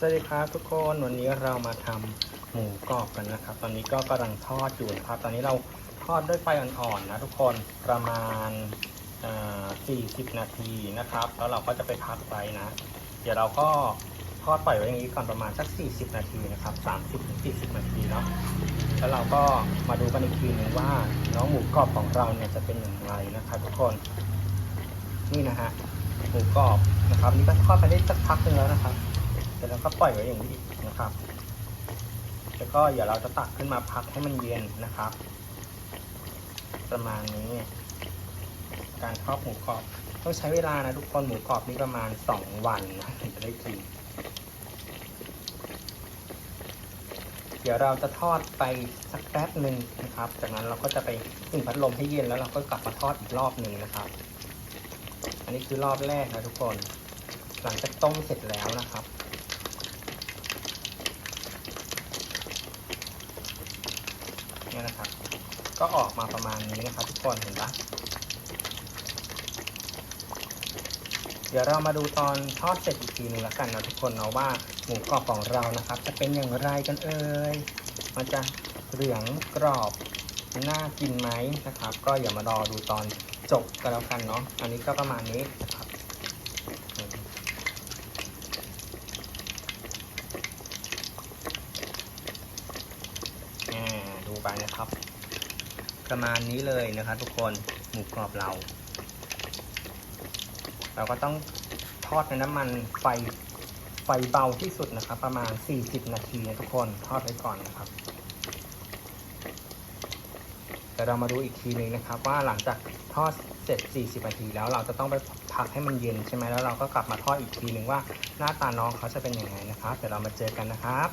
สวัสดีครับทุกคนวันนี้เรามาทำหมูกรอบกันนะครับ ตอนนี้ก็กำลังทอดอยู่นะครับ ตอนนี้เราทอดด้วยไฟอ่อนๆนะทุกคนประมาณ40 นาทีนะครับ แล้วเราก็จะไปพักไว้นะ เดี๋ยวเราก็ทอดปล่อยไว้อย่างนี้ก่อนประมาณสัก 40 นาทีนะครับ30-40 นาทีเนาะแล้วเราก็มาดูกันอีกทีนึงว่าน้องหมูกรอบของเราเนี่ยจะเป็นอย่างไรนะครับทุกคนนี่นะฮะหมูกรอบนะครับนี่ก็ทอดไปได้สักพักหนึงแล้วนะครับ เสร็จแล้วก็ปล่อยไว้อย่างนี้นะครับ แล้วก็เดี๋ยวเราจะตักขึ้นมาพักให้มันเย็นนะครับ ประมาณนี้ การทอดหมูกรอบต้องใช้เวลานะทุกคนหมูกรอบนี่ประมาณสองวันนะถึงจะได้กิน เดี๋ยวเราจะทอดไปสักแป๊บหนึ่งนะครับ จากนั้นเราก็จะไปตึงพัดลมให้เย็นแล้วเราก็กลับมาทอดอีกรอบหนึ่งนะครับ อันนี้คือรอบแรกนะทุกคน หลังจากต้มเสร็จแล้วนะครับ เนี่ยนะครับ ก็ออกมาประมาณนี้นะครับ ทุกคนเห็นปะเดี๋ยวเรามาดูตอนทอดเสร็จอีกทีหนึงแล้วกันนะทุกคนเนาะว่าหมูกรอบของเรานะครับ จะเป็นอย่างไรกันเอ่ยมันจะเหลืองกรอบน่ากินไหมนะครับ ก็อย่ามารอดูตอนจบกันแล้วกันเนาะอันนี้ก็ประมาณนี้นะครับ อ่าดู ไปนะครับ ประมาณนี้เลยนะครับทุกคนหมูกรอบเรา เราก็ต้องทอดในน้ำมันไฟไฟเบาที่สุดนะครับ ประมาณ 40 นาทีนะทุกคนทอดไว้ก่อนนะครับแต่เรามาดูอีกทีหนึงนะครับ ว่าหลังจากทอดเสร็จ 40 นาทีแล้วเราจะต้องไปพักให้มันเย็นใช่ไหมแล้วเราก็กลับมาทอดอีกทีหนึ่งว่าหน้าตาน้องเขาจะเป็นยังไงนะครับเดี๋ยวเรามาเจอกันนะครับ